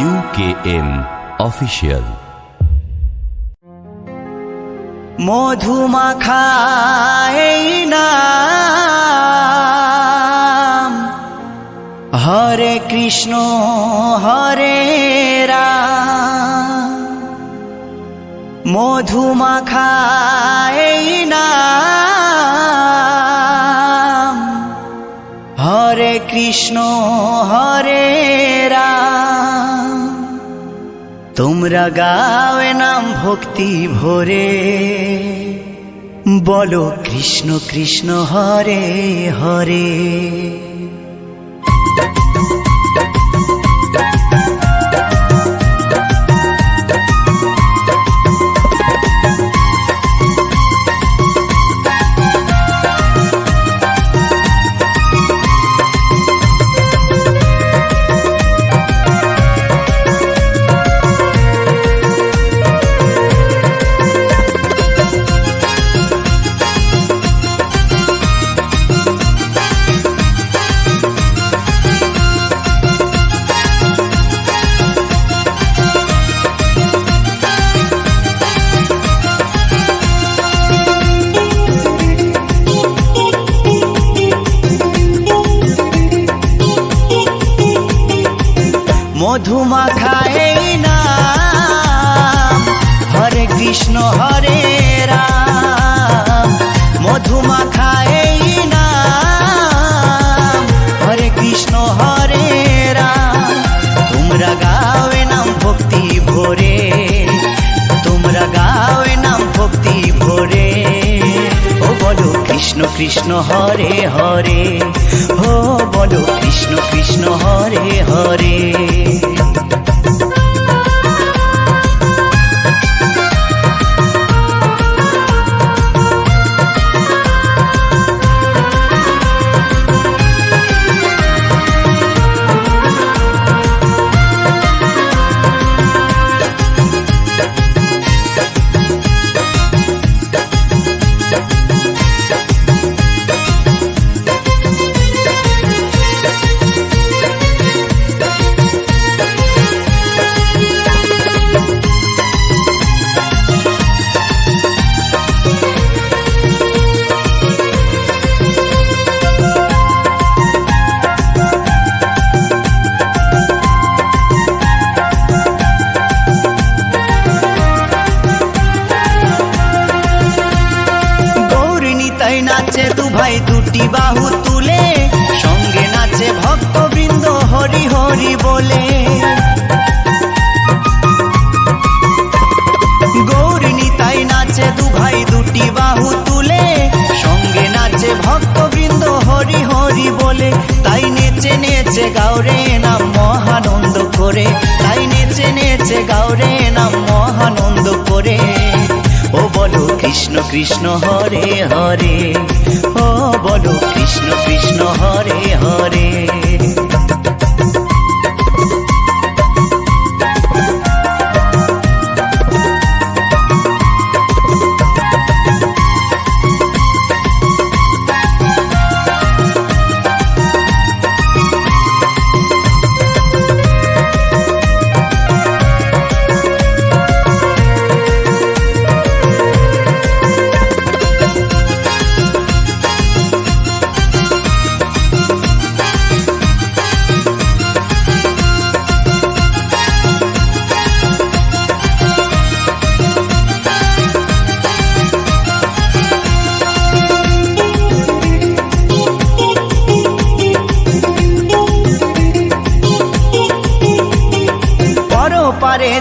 UKM official. মধুমাখায় নাম হরে কৃষ্ণ হরে রাম। মধুমাখায় নাম হরে কৃষ্ণ হরে রাম। তোমরা গাওয়ে নাম ভক্তি ভরে। বলো কৃষ্ণ কৃষ্ণ হরে হরে। মধুমাখায় নাম। হরে কৃষ্ণ, হরে নাম। হরে কৃষ্ণ, হরে নাম ভক্তি নাম ভক্তি ভরে। কৃষ্ণ কৃষ্ণ, হরে হরে। ও বলো Krishna Krishna, Hare Hare. Da, da, da. Hari Hari বলে। গৌরিনী তাই নাচে, দু ভাই, দুটি বাহু তুলে। সঙ্গে নাচে ভক্তবৃন্দ হরি হরি বলে। তাই নেচে নেচে গাওরে নাম মহানন্দ করে। তাই নেচে নেচে গাওরে নাম মহানন্দ করে। ও বলো কৃষ্ণ কৃষ্ণ হরে হরে। ও বলো কৃষ্ণ কৃষ্ণ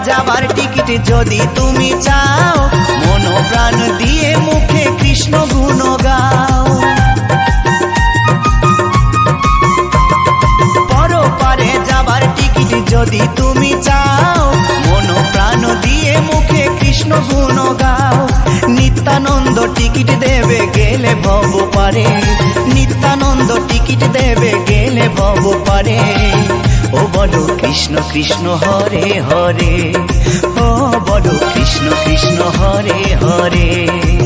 যাবার টিকিট যদি তুমি চাও মন প্রাণ দিয়ে মুখে কৃষ্ণ গুণ গাও। পরপারে যাবার টিকিট যদি তুমি চাও মন প্রাণ দিয়ে মুখে কৃষ্ণ গুণ গাও। নিত্যানন্দ টিকিট দেবে গেলে ভব পারে নিত্যানন্দ টিকিট দেবে গেলে ভব পারে কৃষ্ণ কৃষ্ণ হরে হরে ও বলো কৃষ্ণ কৃষ্ণ হরে হরে।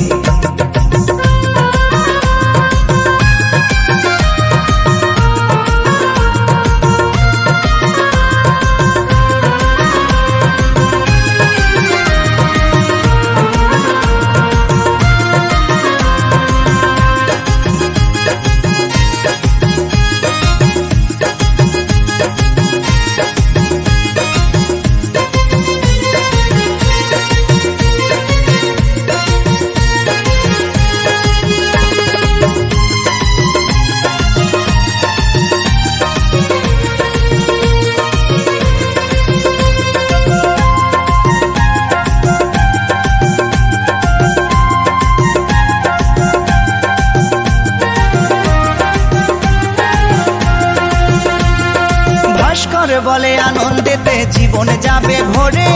ঈশ্বর বলে আনন্দেতে জীবন যাবে ভরে।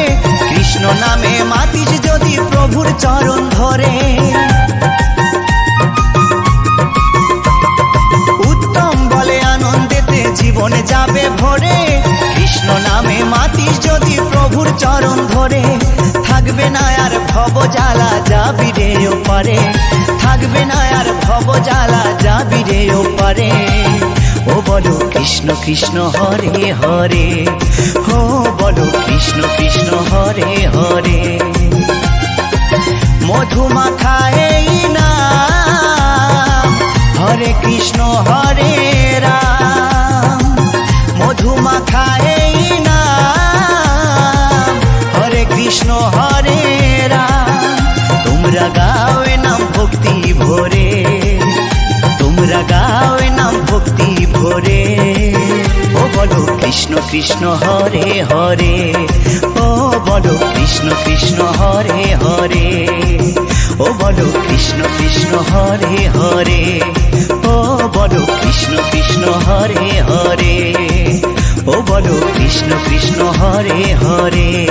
কৃষ্ণ নামে মাতিস যদি প্রভুর চরণ ধরে। উত্তম বলে আনন্দেতে জীবন যাবে ভরে। কৃষ্ণ নামে মাতিস যদি প্রভুর চরণ ধরে। থাকবে না আর ভব জ্বালা যাবি রে ওপারে। থাকবে না আর ভব জ্বালা যাবি রে ওপারে। ও বলো, কৃষ্ণ কৃষ্ণ, হরে হরে। ও বলো, কৃষ্ণ কৃষ্ণ, হরে হরে। মধুমাখা এই নাম, হরে কৃষ্ণ, হরে রাম। মধুমাখা এই নাম, হরে কৃষ্ণ, হরে রাম। তোমরা গাও নাম ভক্তি ভরে। তোমরা গাও ভক্তি ও বলো কৃষ্ণ কৃষ্ণ, হরে হরে। ও বলো কৃষ্ণ কৃষ্ণ, হরে হরে। ও বলো কৃষ্ণ কৃষ্ণ, হরে হরে। ও বলো কৃষ্ণ কৃষ্ণ, হরে হরে। ও বলো কৃষ্ণ কৃষ্ণ, হরে হরে।